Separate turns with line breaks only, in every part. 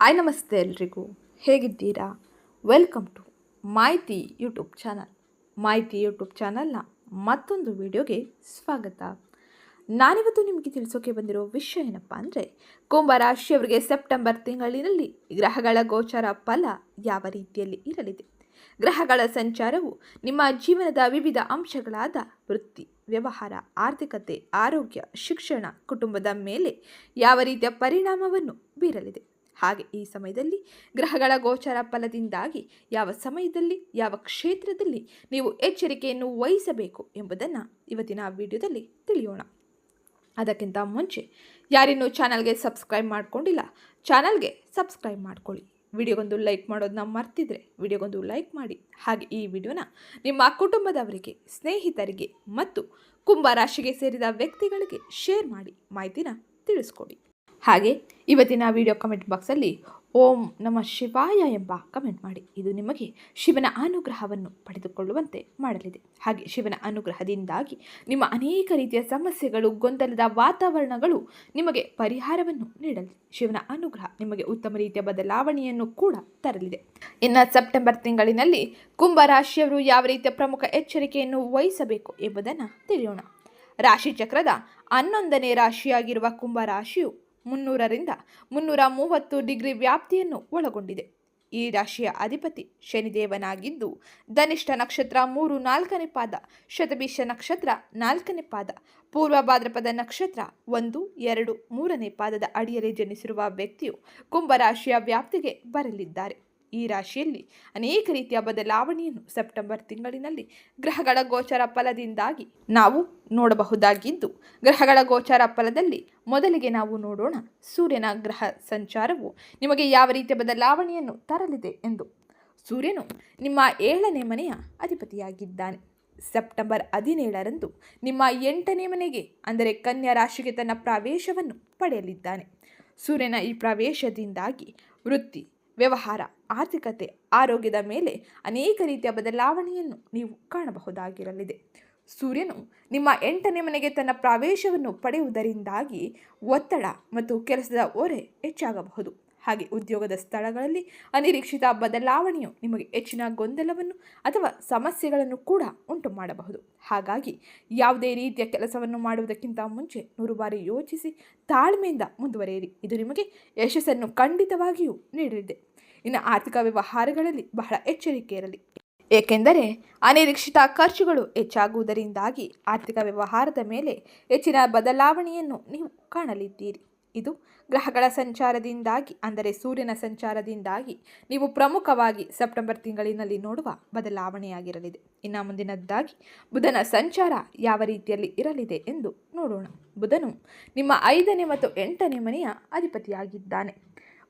ಆಯ್ ನಮಸ್ತೆ ಎಲ್ರಿಗೂ. ಹೇಗಿದ್ದೀರಾ? Welcome to Mahiti YouTube channel Mahiti YouTube ಚಾನಲ್ನ ಮತ್ತೊಂದು ವಿಡಿಯೋಗೆ ಸ್ವಾಗತ. ನಾನಿವತ್ತು ನಿಮಗೆ ತಿಳಿಸೋಕೆ ಬಂದಿರೋ ವಿಷಯ ಏನಪ್ಪ ಅಂದರೆ ಕುಂಭರಾಶಿಯವರಿಗೆ ಸೆಪ್ಟೆಂಬರ್ ತಿಂಗಳಿನಲ್ಲಿ ಗ್ರಹಗಳ ಗೋಚರ ಫಲ ಯಾವ ರೀತಿಯಲ್ಲಿ ಇರಲಿದೆ? ಗ್ರಹಗಳ ಸಂಚಾರವು ನಿಮ್ಮ ಜೀವನದ ವಿವಿಧ ಅಂಶಗಳಾದ ವೃತ್ತಿ, ವ್ಯವಹಾರ, ಆರ್ಥಿಕತೆ, ಆರೋಗ್ಯ, ಶಿಕ್ಷಣ, ಕುಟುಂಬದ ಮೇಲೆ ಯಾವ ರೀತಿಯ ಪರಿಣಾಮವನ್ನು ಬೀರಲಿದೆ? ಹಾಗೆ ಈ ಸಮಯದಲ್ಲಿ ಗ್ರಹಗಳ ಗೋಚರ ಫಲದಿಂದಾಗಿ ಯಾವ ಸಮಯದಲ್ಲಿ, ಯಾವ ಕ್ಷೇತ್ರದಲ್ಲಿ ನೀವು ಎಚ್ಚರಿಕೆಯನ್ನು ವಹಿಸಬೇಕು ಎಂಬುದನ್ನು ಇವತ್ತಿನ ವಿಡಿಯೋದಲ್ಲಿ ತಿಳಿಯೋಣ. ಅದಕ್ಕಿಂತ ಮುಂಚೆ ಯಾರಿನ್ನೂ ಚಾನಲ್ಗೆ ಸಬ್ಸ್ಕ್ರೈಬ್ ಮಾಡ್ಕೊಂಡಿಲ್ಲ, ಚಾನಲ್ಗೆ ಸಬ್ಸ್ಕ್ರೈಬ್ ಮಾಡ್ಕೊಳ್ಳಿ. ವಿಡಿಯೋಗೊಂದು ಲೈಕ್ ಮಾಡೋದನ್ನ ಮರ್ತಿದ್ರೆ ವಿಡಿಯೋಗೊಂದು ಲೈಕ್ ಮಾಡಿ. ಹಾಗೆ ಈ ವಿಡಿಯೋನ ನಿಮ್ಮ ಕುಟುಂಬದವರಿಗೆ, ಸ್ನೇಹಿತರಿಗೆ ಮತ್ತು ಕುಂಭ ರಾಶಿಗೆ ಸೇರಿದ ವ್ಯಕ್ತಿಗಳಿಗೆ ಶೇರ್ ಮಾಡಿ, ಮಾಹಿತಿನ ತಿಳಿಸ್ಕೊಡಿ. ಹಾಗೆ ಇವತ್ತಿನ ವಿಡಿಯೋ ಕಮೆಂಟ್ ಬಾಕ್ಸಲ್ಲಿ ಓಂ ನಮ್ಮ ಶಿವಾಯ ಎಂಬ ಕಮೆಂಟ್ ಮಾಡಿ. ಇದು ನಿಮಗೆ ಶಿವನ ಅನುಗ್ರಹವನ್ನು ಪಡೆದುಕೊಳ್ಳುವಂತೆ ಮಾಡಲಿದೆ. ಹಾಗೆ ಶಿವನ ಅನುಗ್ರಹದಿಂದಾಗಿ ನಿಮ್ಮ ಅನೇಕ ರೀತಿಯ ಸಮಸ್ಯೆಗಳು, ಗೊಂದಲದ ವಾತಾವರಣಗಳು ನಿಮಗೆ ಪರಿಹಾರವನ್ನು ನೀಡಲಿದೆ ಶಿವನ ಅನುಗ್ರಹ ನಿಮಗೆ ಉತ್ತಮ ರೀತಿಯ ಬದಲಾವಣೆಯನ್ನು ಕೂಡ ತರಲಿದೆ. ಇನ್ನು ಸೆಪ್ಟೆಂಬರ್ ತಿಂಗಳಿನಲ್ಲಿ ಕುಂಭ ರಾಶಿಯವರು ಯಾವ ರೀತಿಯ ಪ್ರಮುಖ ಎಚ್ಚರಿಕೆಯನ್ನು ವಹಿಸಬೇಕು ಎಂಬುದನ್ನು ತಿಳಿಯೋಣ. ರಾಶಿ ಚಕ್ರದ ಹನ್ನೊಂದನೇ ರಾಶಿಯಾಗಿರುವ ಕುಂಭ ರಾಶಿಯು ಮುನ್ನೂರರಿಂದ ಮುನ್ನೂರ ಮೂವತ್ತು ಡಿಗ್ರಿ ವ್ಯಾಪ್ತಿಯನ್ನು ಒಳಗೊಂಡಿದೆ. ಈ ರಾಶಿಯ ಅಧಿಪತಿ ಶನಿದೇವನಾಗಿದ್ದು, ಧನಿಷ್ಠ ನಕ್ಷತ್ರ ಮೂರು ನಾಲ್ಕನೇ ಪಾದ, ಶತಭೀಷ ನಕ್ಷತ್ರ ನಾಲ್ಕನೇ ಪಾದ, ಪೂರ್ವ ಭಾದ್ರಪದ ನಕ್ಷತ್ರ ಒಂದು, ಎರಡು, ಮೂರನೇ ಪಾದದ ಅಡಿಯಲ್ಲಿ ಜನಿಸಿರುವ ವ್ಯಕ್ತಿಯು ಕುಂಭರಾಶಿಯ ವ್ಯಾಪ್ತಿಗೆ ಬರಲಿದ್ದಾರೆ. ಈ ರಾಶಿಯಲ್ಲಿ ಅನೇಕ ರೀತಿಯ ಬದಲಾವಣೆಯನ್ನು ಸೆಪ್ಟೆಂಬರ್ ತಿಂಗಳಿನಲ್ಲಿ ಗ್ರಹಗಳ ಗೋಚರ ಫಲದಿಂದಾಗಿ ನಾವು ನೋಡಬಹುದಾಗಿದ್ದು, ಗ್ರಹಗಳ ಗೋಚರ ಫಲದಲ್ಲಿ ಮೊದಲಿಗೆ ನಾವು ನೋಡೋಣ ಸೂರ್ಯನ ಗ್ರಹ ಸಂಚಾರವು ನಿಮಗೆ ಯಾವ ರೀತಿಯ ಬದಲಾವಣೆಯನ್ನು ತರಲಿದೆ ಎಂದು. ಸೂರ್ಯನು ನಿಮ್ಮ ಏಳನೇ ಮನೆಯ ಅಧಿಪತಿಯಾಗಿದ್ದಾನೆ. ಸೆಪ್ಟೆಂಬರ್ ಹದಿನೇಳರಂದು ನಿಮ್ಮ ಎಂಟನೇ ಮನೆಗೆ, ಅಂದರೆ ಕನ್ಯಾ ರಾಶಿಗೆ ತನ್ನ ಪ್ರವೇಶವನ್ನು ಪಡೆಯಲಿದ್ದಾನೆ. ಸೂರ್ಯನ ಈ ಪ್ರವೇಶದಿಂದಾಗಿ ವೃತ್ತಿ ವ್ಯವಹಾರ, ಆರ್ಥಿಕತೆ, ಆರೋಗ್ಯದ ಮೇಲೆ ಅನೇಕ ರೀತಿಯ ಬದಲಾವಣೆಯನ್ನು ನೀವು ಕಾಣಬಹುದಾಗಿರಲಿದೆ. ಸೂರ್ಯನು ನಿಮ್ಮ ಎಂಟನೇ ಮನೆಗೆ ತನ್ನ ಪ್ರವೇಶವನ್ನು ಪಡೆಯುವುದರಿಂದಾಗಿ ಒತ್ತಡ ಮತ್ತು ಕೆಲಸದ ಓರೆ ಹೆಚ್ಚಾಗಬಹುದು. ಹಾಗೆ ಉದ್ಯೋಗದ ಸ್ಥಳಗಳಲ್ಲಿ ಅನಿರೀಕ್ಷಿತ ಬದಲಾವಣೆಯು ನಿಮಗೆ ಹೆಚ್ಚಿನ ಗೊಂದಲವನ್ನು ಅಥವಾ ಸಮಸ್ಯೆಗಳನ್ನು ಕೂಡ ಉಂಟು ಮಾಡಬಹುದು. ಹಾಗಾಗಿ ಯಾವುದೇ ರೀತಿಯ ಕೆಲಸವನ್ನು ಮಾಡುವುದಕ್ಕಿಂತ ಮುಂಚೆ ನೂರು ಬಾರಿ ಯೋಚಿಸಿ ತಾಳ್ಮೆಯಿಂದ ಮುಂದುವರಿಯಿರಿ. ಇದು ನಿಮಗೆ ಯಶಸ್ಸನ್ನು ಖಂಡಿತವಾಗಿಯೂ ನೀಡಲಿದೆ. ಇನ್ನು ಆರ್ಥಿಕ ವ್ಯವಹಾರಗಳಲ್ಲಿ ಬಹಳ ಎಚ್ಚರಿಕೆ ಇರಲಿ. ಏಕೆಂದರೆ ಅನಿರೀಕ್ಷಿತ ಖರ್ಚುಗಳು ಹೆಚ್ಚಾಗುವುದರಿಂದಾಗಿ ಆರ್ಥಿಕ ವ್ಯವಹಾರದ ಮೇಲೆ ಹೆಚ್ಚಿನ ಬದಲಾವಣೆಯನ್ನು ನೀವು ಕಾಣಲಿದ್ದೀರಿ. ಇದು ಗ್ರಹಗಳ ಸಂಚಾರದಿಂದಾಗಿ, ಅಂದರೆ ಸೂರ್ಯನ ಸಂಚಾರದಿಂದಾಗಿ ನೀವು ಪ್ರಮುಖವಾಗಿ ಸೆಪ್ಟೆಂಬರ್ ತಿಂಗಳಿನಲ್ಲಿ ನೋಡುವ ಬದಲಾವಣೆಯಾಗಿರಲಿದೆ. ಇನ್ನು ಮುಂದಿನದ್ದಾಗಿ, ಬುಧನ ಸಂಚಾರ ಯಾವ ರೀತಿಯಲ್ಲಿ ಇರಲಿದೆ ಎಂದು ನೋಡೋಣ. ಬುಧನು ನಿಮ್ಮ ಐದನೇ ಮತ್ತು ಎಂಟನೇ ಮನೆಯ ಅಧಿಪತಿಯಾಗಿದ್ದಾನೆ.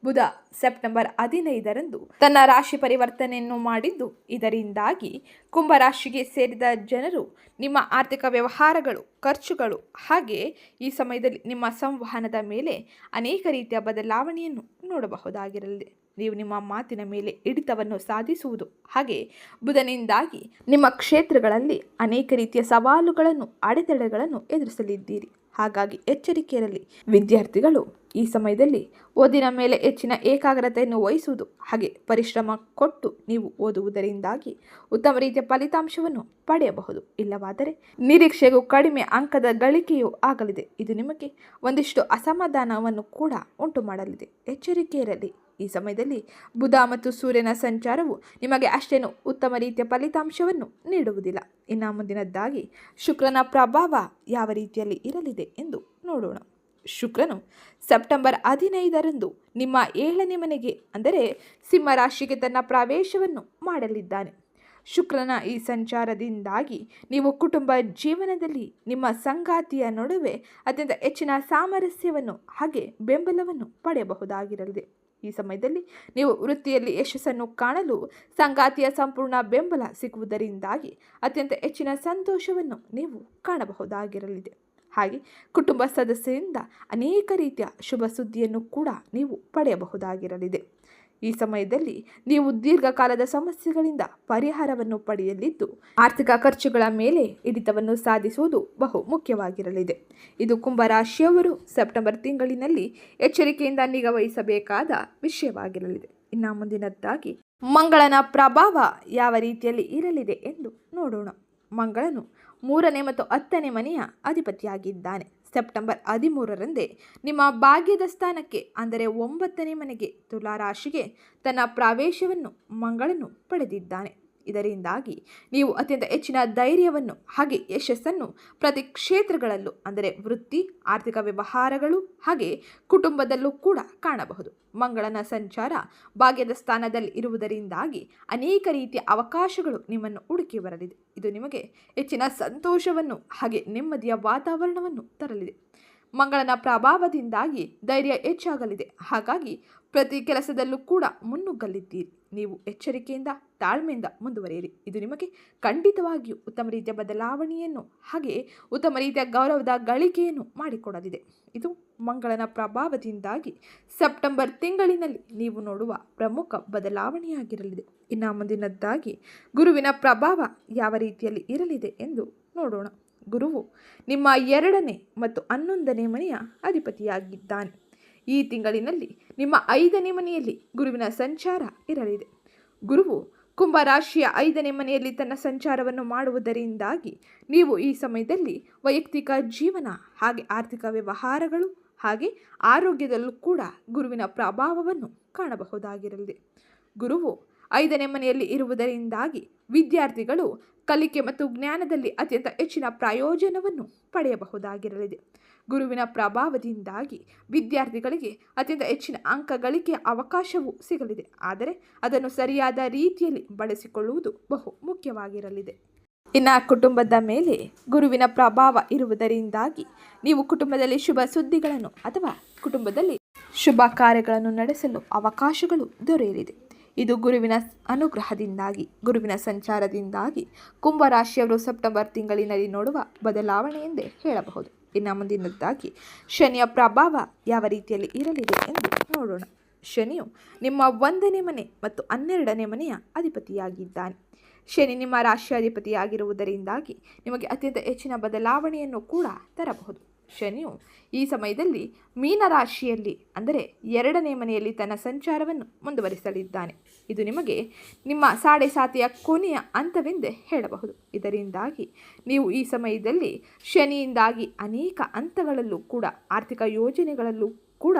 ಬುಧ ಸೆಪ್ಟೆಂಬರ್ ಹದಿನೈದರಂದು ತನ್ನ ರಾಶಿ ಪರಿವರ್ತನೆಯನ್ನು ಮಾಡಿದ್ದು. ಇದರಿಂದಾಗಿ ಕುಂಭರಾಶಿಗೆ ಸೇರಿದ ಜನರು ನಿಮ್ಮ ಆರ್ಥಿಕ ವ್ಯವಹಾರಗಳು, ಖರ್ಚುಗಳು ಹಾಗೆ ಈ ಸಮಯದಲ್ಲಿ ನಿಮ್ಮ ಸಂವಹನದ ಮೇಲೆ ಅನೇಕ ರೀತಿಯ ಬದಲಾವಣೆಯನ್ನು ನೋಡಬಹುದಾಗಿರಲಿದೆ ನೀವು ನಿಮ್ಮ ಮಾತಿನ ಮೇಲೆ ಹಿಡಿತವನ್ನು ಸಾಧಿಸುವುದು ಹಾಗೆ ಬುಧನಿಂದಾಗಿ ನಿಮ್ಮ ಕ್ಷೇತ್ರಗಳಲ್ಲಿ ಅನೇಕ ರೀತಿಯ ಸವಾಲುಗಳನ್ನು, ಅಡೆತಡೆಗಳನ್ನು ಎದುರಿಸಲಿದ್ದೀರಿ. ಹಾಗಾಗಿ ಎಚ್ಚರಿಕೆಯಲ್ಲಿ ವಿದ್ಯಾರ್ಥಿಗಳು ಈ ಸಮಯದಲ್ಲಿ ಓದಿನ ಮೇಲೆ ಹೆಚ್ಚಿನ ಏಕಾಗ್ರತೆಯನ್ನು ವಹಿಸುವುದು ಹಾಗೆ ಪರಿಶ್ರಮ ಕೊಟ್ಟು ನೀವು ಓದುವುದರಿಂದಾಗಿ ಉತ್ತಮ ರೀತಿಯ ಫಲಿತಾಂಶವನ್ನು ಪಡೆಯಬಹುದು. ಇಲ್ಲವಾದರೆ ನಿರೀಕ್ಷೆಗೂ ಕಡಿಮೆ ಅಂಕದ ಗಳಿಕೆಯೂ ಆಗಲಿದೆ. ಇದು ನಿಮಗೆ ಒಂದಿಷ್ಟು ಅಸಮಾಧಾನವನ್ನು ಕೂಡ ಉಂಟು ಮಾಡಲಿದೆ. ಎಚ್ಚರಿಕೆ ಇರಲಿ ಈ ಸಮಯದಲ್ಲಿ ಬುಧ ಮತ್ತು ಸೂರ್ಯನ ಸಂಚಾರವು ನಿಮಗೆ ಅಷ್ಟೇನು ಉತ್ತಮ ರೀತಿಯ ಫಲಿತಾಂಶವನ್ನು ನೀಡುವುದಿಲ್ಲ. ಇನ್ನು ಮುಂದಿನದ್ದಾಗಿ ಶುಕ್ರನ ಪ್ರಭಾವ ಯಾವ ರೀತಿಯಲ್ಲಿ ಇರಲಿದೆ ಎಂದು ನೋಡೋಣ. ಶುಕ್ರನು ಸೆಪ್ಟೆಂಬರ್ ಹದಿನೈದರಂದು ನಿಮ್ಮ ಏಳನೇ ಮನೆಗೆ, ಅಂದರೆ ಸಿಂಹರಾಶಿಗೆ ತನ್ನ ಪ್ರವೇಶವನ್ನು ಮಾಡಲಿದ್ದಾನೆ. ಶುಕ್ರನ ಈ ಸಂಚಾರದಿಂದಾಗಿ ನೀವು ಕುಟುಂಬ ಜೀವನದಲ್ಲಿ ನಿಮ್ಮ ಸಂಗಾತಿಯ ನಡುವೆ ಅತ್ಯಂತ ಹೆಚ್ಚಿನ ಸಾಮರಸ್ಯವನ್ನು ಹಾಗೆ ಬೆಂಬಲವನ್ನು ಪಡೆಯಬಹುದಾಗಿರಲಿದೆ. ಈ ಸಮಯದಲ್ಲಿ ನೀವು ವೃತ್ತಿಯಲ್ಲಿ ಯಶಸ್ಸನ್ನು ಕಾಣಲು ಸಂಗಾತಿಯ ಸಂಪೂರ್ಣ ಬೆಂಬಲ ಸಿಗುವುದರಿಂದಾಗಿ ಅತ್ಯಂತ ಹೆಚ್ಚಿನ ಸಂತೋಷವನ್ನು ನೀವು ಕಾಣಬಹುದಾಗಿರಲಿದೆ. ಹಾಗೆ ಕುಟುಂಬ ಸದಸ್ಯರಿಂದ ಅನೇಕ ರೀತಿಯ ಶುಭ ಸುದ್ದಿಯನ್ನು ಕೂಡ ನೀವು ಪಡೆಯಬಹುದಾಗಿರಲಿದೆ. ಈ ಸಮಯದಲ್ಲಿ ನೀವು ದೀರ್ಘಕಾಲದ ಸಮಸ್ಯೆಗಳಿಂದ ಪರಿಹಾರವನ್ನು ಪಡೆಯಲಿದ್ದು, ಆರ್ಥಿಕ ಖರ್ಚುಗಳ ಮೇಲೆ ಹಿಡಿತವನ್ನು ಸಾಧಿಸುವುದು ಬಹು ಮುಖ್ಯವಾಗಿರಲಿದೆ. ಇದು ಕುಂಭರಾಶಿಯವರು ಸೆಪ್ಟೆಂಬರ್ ತಿಂಗಳಿನಲ್ಲಿ ಎಚ್ಚರಿಕೆಯಿಂದ ನಿಗಾವಹಿಸಬೇಕಾದ ವಿಷಯವಾಗಿರಲಿದೆ. ಇನ್ನು ಮುಂದಿನದ್ದಾಗಿ, ಮಂಗಳನ ಪ್ರಭಾವ ಯಾವ ರೀತಿಯಲ್ಲಿ ಇರಲಿದೆ ಎಂದು ನೋಡೋಣ. ಮಂಗಳನು ಮೂರನೇ ಮತ್ತು ಹತ್ತನೇ ಮನೆಯ ಅಧಿಪತಿಯಾಗಿದ್ದಾನೆ. ಸೆಪ್ಟೆಂಬರ್ ಹದಿಮೂರರಂದೇ ನಿಮ್ಮ ಭಾಗ್ಯದ ಸ್ಥಾನಕ್ಕೆ, ಅಂದರೆ ಒಂಬತ್ತನೇ ಮನೆಗೆ ತುಲಾರಾಶಿಗೆ ತನ್ನ ಪ್ರವೇಶವನ್ನು ಮಂಗಳನು ಪಡೆದಿದ್ದಾನೆ. ಇದರಿಂದಾಗಿ ನೀವು ಅತ್ಯಂತ ಹೆಚ್ಚಿನ ಧೈರ್ಯವನ್ನು ಹಾಗೆ ಯಶಸ್ಸನ್ನು ಪ್ರತಿ ಕ್ಷೇತ್ರಗಳಲ್ಲೂ, ಅಂದರೆ ವೃತ್ತಿ, ಆರ್ಥಿಕ ವ್ಯವಹಾರಗಳು ಹಾಗೆ ಕುಟುಂಬದಲ್ಲೂ ಕೂಡ ಕಾಣಬಹುದು. ಮಂಗಳನ ಸಂಚಾರ ಭಾಗ್ಯದ ಸ್ಥಾನದಲ್ಲಿ ಇರುವುದರಿಂದಾಗಿ ಅನೇಕ ರೀತಿಯ ಅವಕಾಶಗಳು ನಿಮ್ಮನ್ನು ಹುಡುಕಿ ಬರಲಿದೆ. ಇದು ನಿಮಗೆ ಹೆಚ್ಚಿನ ಸಂತೋಷವನ್ನು ಹಾಗೆ ನೆಮ್ಮದಿಯ ವಾತಾವರಣವನ್ನು ತರಲಿದೆ. ಮಂಗಳನ ಪ್ರಭಾವದಿಂದಾಗಿ ಧೈರ್ಯ ಹೆಚ್ಚಾಗಲಿದೆ. ಹಾಗಾಗಿ ಪ್ರತಿ ಕೆಲಸದಲ್ಲೂ ಕೂಡ ಮುನ್ನುಗ್ಗಲಿದ್ದೀರಿ ನೀವು ಎಚ್ಚರಿಕೆಯಿಂದ, ತಾಳ್ಮೆಯಿಂದ ಮುಂದುವರಿಯಿರಿ. ಇದು ನಿಮಗೆ ಖಂಡಿತವಾಗಿಯೂ ಉತ್ತಮ ರೀತಿಯ ಬದಲಾವಣೆಯನ್ನು ಹಾಗೆ ಉತ್ತಮ ರೀತಿಯ ಗೌರವದ ಗಳಿಕೆಯನ್ನು ಮಾಡಿಕೊಡಲಿದೆ. ಇದು ಮಂಗಳನ ಪ್ರಭಾವದಿಂದಾಗಿ ಸೆಪ್ಟೆಂಬರ್ ತಿಂಗಳಿನಲ್ಲಿ ನೀವು ನೋಡುವ ಪ್ರಮುಖ ಬದಲಾವಣೆಯಾಗಿರಲಿದೆ. ಇನ್ನು ಮುಂದಿನದ್ದಾಗಿ, ಗುರುವಿನ ಪ್ರಭಾವ ಯಾವ ರೀತಿಯಲ್ಲಿ ಇರಲಿದೆ ಎಂದು ನೋಡೋಣ. ಗುರುವು ನಿಮ್ಮ ಎರಡನೇ ಮತ್ತು ಹನ್ನೊಂದನೇ ಮನೆಯ ಅಧಿಪತಿಯಾಗಿದ್ದಾನೆ. ಈ ತಿಂಗಳಿನಲ್ಲಿ ನಿಮ್ಮ ಐದನೇ ಮನೆಯಲ್ಲಿ ಗುರುವಿನ ಸಂಚಾರ ಇರಲಿದೆ. ಗುರುವು ಕುಂಭರಾಶಿಯ ಐದನೇ ಮನೆಯಲ್ಲಿ ತನ್ನ ಸಂಚಾರವನ್ನು ಮಾಡುವುದರಿಂದಾಗಿ ನೀವು ಈ ಸಮಯದಲ್ಲಿ ವೈಯಕ್ತಿಕ ಜೀವನ, ಹಾಗೆ ಆರ್ಥಿಕ ವ್ಯವಹಾರಗಳು, ಹಾಗೆ ಆರೋಗ್ಯದಲ್ಲೂ ಕೂಡ ಗುರುವಿನ ಪ್ರಭಾವವನ್ನು ಕಾಣಬಹುದಾಗಿರಲಿದೆ. ಗುರುವು ಐದನೇ ಮನೆಯಲ್ಲಿ ಇರುವುದರಿಂದಾಗಿ ವಿದ್ಯಾರ್ಥಿಗಳು ಕಲಿಕೆ ಮತ್ತು ಜ್ಞಾನದಲ್ಲಿ ಅತ್ಯಂತ ಹೆಚ್ಚಿನ ಪ್ರಯೋಜನವನ್ನು ಪಡೆಯಬಹುದಾಗಿರಲಿದೆ. ಗುರುವಿನ ಪ್ರಭಾವದಿಂದಾಗಿ ವಿದ್ಯಾರ್ಥಿಗಳಿಗೆ ಅತ್ಯಂತ ಹೆಚ್ಚಿನ ಅಂಕ ಗಳಿಕೆಯ ಅವಕಾಶವೂ ಸಿಗಲಿದೆ. ಆದರೆ ಅದನ್ನು ಸರಿಯಾದ ರೀತಿಯಲ್ಲಿ ಬಳಸಿಕೊಳ್ಳುವುದು ಬಹು ಮುಖ್ಯವಾಗಿರಲಿದೆ. ಇನ್ನು ಕುಟುಂಬದ ಮೇಲೆ ಗುರುವಿನ ಪ್ರಭಾವ ಇರುವುದರಿಂದಾಗಿ ನೀವು ಕುಟುಂಬದಲ್ಲಿ ಶುಭ ಸುದ್ದಿಗಳನ್ನು ಅಥವಾ ಕುಟುಂಬದಲ್ಲಿ ಶುಭ ಕಾರ್ಯಗಳನ್ನು ನಡೆಸಲು ಅವಕಾಶಗಳು ದೊರೆಯಲಿದೆ. ಇದು ಗುರುವಿನ ಅನುಗ್ರಹದಿಂದಾಗಿ, ಗುರುವಿನ ಸಂಚಾರದಿಂದಾಗಿ ಕುಂಭರಾಶಿಯವರು ಸೆಪ್ಟೆಂಬರ್ ತಿಂಗಳಿನಲ್ಲಿ ನೋಡುವ ಬದಲಾವಣೆ ಎಂದೇ ಹೇಳಬಹುದು. ಇನ್ನು ಮುಂದಿನದ್ದಾಗಿ ಶನಿಯ ಪ್ರಭಾವ ಯಾವ ರೀತಿಯಲ್ಲಿ ಇರಲಿದೆ ಎಂದು ನೋಡೋಣ. ಶನಿಯು ನಿಮ್ಮ ಒಂದನೇ ಮನೆ ಮತ್ತು ಹನ್ನೆರಡನೇ ಮನೆಯ ಅಧಿಪತಿಯಾಗಿದ್ದಾನೆ. ಶನಿ ನಿಮ್ಮ ರಾಶಿಯಾಧಿಪತಿಯಾಗಿರುವುದರಿಂದಾಗಿ ನಿಮಗೆ ಅತ್ಯಂತ ಹೆಚ್ಚಿನ ಬದಲಾವಣೆಯನ್ನು ಕೂಡ ತರಬಹುದು. ಶನಿಯು ಈ ಸಮಯದಲ್ಲಿ ಮೀನರಾಶಿಯಲ್ಲಿ, ಅಂದರೆ ಎರಡನೇ ಮನೆಯಲ್ಲಿ ತನ್ನ ಸಂಚಾರವನ್ನು ಮುಂದುವರಿಸಲಿದ್ದಾನೆ. ಇದು ನಿಮಗೆ ನಿಮ್ಮ ಸಾಡೆ ಸಾತಿಯ ಕೊನೆಯ ಹಂತವೆಂದೇ ಹೇಳಬಹುದು. ಇದರಿಂದಾಗಿ ನೀವು ಈ ಸಮಯದಲ್ಲಿ ಶನಿಯಿಂದಾಗಿ ಅನೇಕ ಹಂತಗಳಲ್ಲೂ ಕೂಡ, ಆರ್ಥಿಕ ಯೋಜನೆಗಳಲ್ಲೂ ಕೂಡ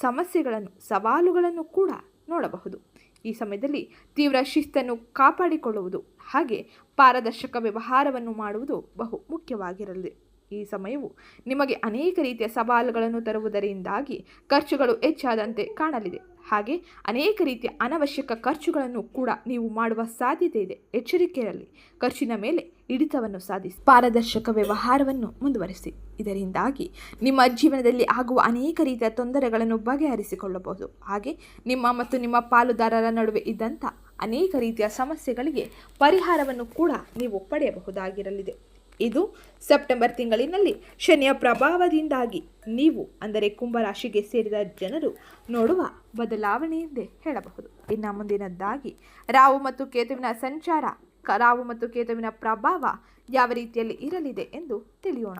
ಸಮಸ್ಯೆಗಳನ್ನು, ಸವಾಲುಗಳನ್ನು ಕೂಡ ನೋಡಬಹುದು. ಈ ಸಮಯದಲ್ಲಿ ತೀವ್ರ ಶಿಸ್ತನ್ನು ಕಾಪಾಡಿಕೊಳ್ಳುವುದು ಹಾಗೆ ಪಾರದರ್ಶಕ ವ್ಯವಹಾರವನ್ನು ಮಾಡುವುದು ಬಹು ಮುಖ್ಯವಾಗಿರಲಿದೆ ಈ ಸಮಯವು ನಿಮಗೆ ಅನೇಕ ರೀತಿಯ ಸವಾಲುಗಳನ್ನು ತರುವುದರಿಂದಾಗಿ ಖರ್ಚುಗಳು ಹೆಚ್ಚಾದಂತೆ ಕಾಣಲಿದೆ. ಹಾಗೆ ಅನೇಕ ರೀತಿಯ ಅನವಶ್ಯಕ ಖರ್ಚುಗಳನ್ನು ಕೂಡ ನೀವು ಮಾಡುವ ಸಾಧ್ಯತೆ ಇದೆ. ಎಚ್ಚರಿಕೆಯಲ್ಲಿ ಖರ್ಚಿನ ಮೇಲೆ ಹಿಡಿತವನ್ನು ಸಾಧಿಸಿ. ಪಾರದರ್ಶಕ ವ್ಯವಹಾರವನ್ನು ಮುಂದುವರಿಸಿ. ಇದರಿಂದಾಗಿ ನಿಮ್ಮ ಜೀವನದಲ್ಲಿ ಆಗುವ ಅನೇಕ ರೀತಿಯ ತೊಂದರೆಗಳನ್ನು ಬಗೆಹರಿಸಿಕೊಳ್ಳಬಹುದು. ಹಾಗೆ ನಿಮ್ಮ ಮತ್ತು ನಿಮ್ಮ ಪಾಲುದಾರರ ನಡುವೆ ಇದ್ದಂಥ ಅನೇಕ ರೀತಿಯ ಸಮಸ್ಯೆಗಳಿಗೆ ಪರಿಹಾರವನ್ನು ಕೂಡ ನೀವು ಪಡೆಯಬಹುದಾಗಿರಲಿದೆ. ಇದು ಸೆಪ್ಟೆಂಬರ್ ತಿಂಗಳಿನಲ್ಲಿ. ಶನಿಯ ಪ್ರಭಾವದಿಂದಾಗಿ ನೀವು, ಅಂದರೆ ಕುಂಭರಾಶಿಗೆ ಸೇರಿದ ಜನರು, ನೋಡುವ ಬದಲಾವಣೆ ಎಂದೇ ಹೇಳಬಹುದು. ಇನ್ನು ಮುಂದಿನದ್ದಾಗಿ ರಾವು ಮತ್ತು ಕೇತುವಿನ ಸಂಚಾರ ರಾವು ಮತ್ತು ಕೇತುವಿನ ಪ್ರಭಾವ ಯಾವ ರೀತಿಯಲ್ಲಿ ಇರಲಿದೆ ಎಂದು ತಿಳಿಯೋಣ.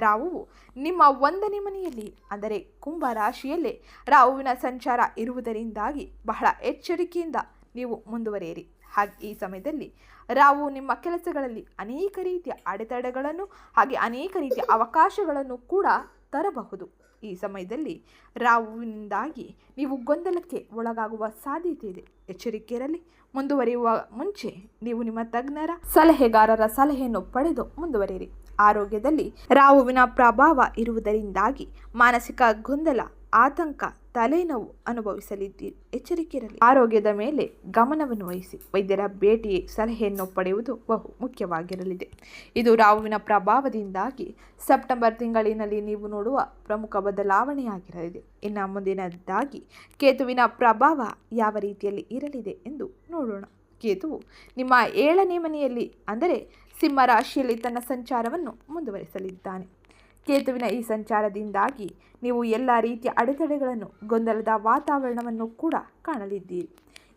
ರಾಹುವು ನಿಮ್ಮ ಒಂದನೇ ಮನೆಯಲ್ಲಿ, ಅಂದರೆ ಕುಂಭ ರಾಶಿಯಲ್ಲೇ ರಾಹುವಿನ ಸಂಚಾರ ಇರುವುದರಿಂದಾಗಿ ಬಹಳ ಎಚ್ಚರಿಕೆಯಿಂದ ನೀವು ಮುಂದುವರಿಯಿರಿ. ಹಾಗೆ ಈ ಸಮಯದಲ್ಲಿ ರಾವು ನಿಮ್ಮ ಕೆಲಸಗಳಲ್ಲಿ ಅನೇಕ ರೀತಿಯ ಅಡೆತಡೆಗಳನ್ನು ಹಾಗೆ ಅನೇಕ ರೀತಿಯ ಅವಕಾಶಗಳನ್ನು ಕೂಡ ತರಬಹುದು. ಈ ಸಮಯದಲ್ಲಿ ರಾವುವಿನಿಂದಾಗಿ ನೀವು ಗೊಂದಲಕ್ಕೆ ಒಳಗಾಗುವ ಸಾಧ್ಯತೆ ಇದೆ. ಎಚ್ಚರಿಕೆ ಇರಲಿ. ಮುಂದುವರಿಯುವ ಮುಂಚೆ ನೀವು ನಿಮ್ಮ ತಜ್ಞರ ಸಲಹೆಗಾರರ ಸಲಹೆಯನ್ನು ಪಡೆದು ಮುಂದುವರಿಯಿರಿ. ಆರೋಗ್ಯದಲ್ಲಿ ರಾವುವಿನ ಪ್ರಭಾವ ಇರುವುದರಿಂದಾಗಿ ಮಾನಸಿಕ ಗೊಂದಲ, ಆತಂಕ ತಲೆನೋವು ಅನುಭವಿಸಲಿದ್ದೀರಿ. ಎಚ್ಚರಿಕೆ ಇರಲಿ ಆರೋಗ್ಯದ ಮೇಲೆ ಗಮನವನ್ನು ವಹಿಸಿ. ವೈದ್ಯರ ಭೇಟಿ ಸಲಹೆಯನ್ನು ಪಡೆಯುವುದು ಬಹು ಮುಖ್ಯವಾಗಿರಲಿದೆ. ಇದು ರಾಹುವಿನ ಪ್ರಭಾವದಿಂದಾಗಿ ಸೆಪ್ಟೆಂಬರ್ ತಿಂಗಳಿನಲ್ಲಿ ನೀವು ನೋಡುವ ಪ್ರಮುಖ ಬದಲಾವಣೆಯಾಗಿರಲಿದೆ. ಇನ್ನು ಮುಂದಿನದಾಗಿ, ಕೇತುವಿನ ಪ್ರಭಾವ ಯಾವ ರೀತಿಯಲ್ಲಿ ಇರಲಿದೆ ಎಂದು ನೋಡೋಣ. ಕೇತುವು ನಿಮ್ಮ ಏಳನೇ ಮನೆಯಲ್ಲಿ, ಅಂದರೆ ಸಿಂಹ ರಾಶಿಯಲ್ಲಿ ತನ್ನ ಸಂಚಾರವನ್ನು ಮುಂದುವರಿಸಲಿದ್ದಾನೆ. ಕೇತುವಿನ ಈ ಸಂಚಾರದಿಂದಾಗಿ ನೀವು ಎಲ್ಲ ರೀತಿಯ ಅಡೆತಡೆಗಳನ್ನು, ಗೊಂದಲದ ವಾತಾವರಣವನ್ನು ಕೂಡ ಕಾಣಲಿದ್ದೀರಿ.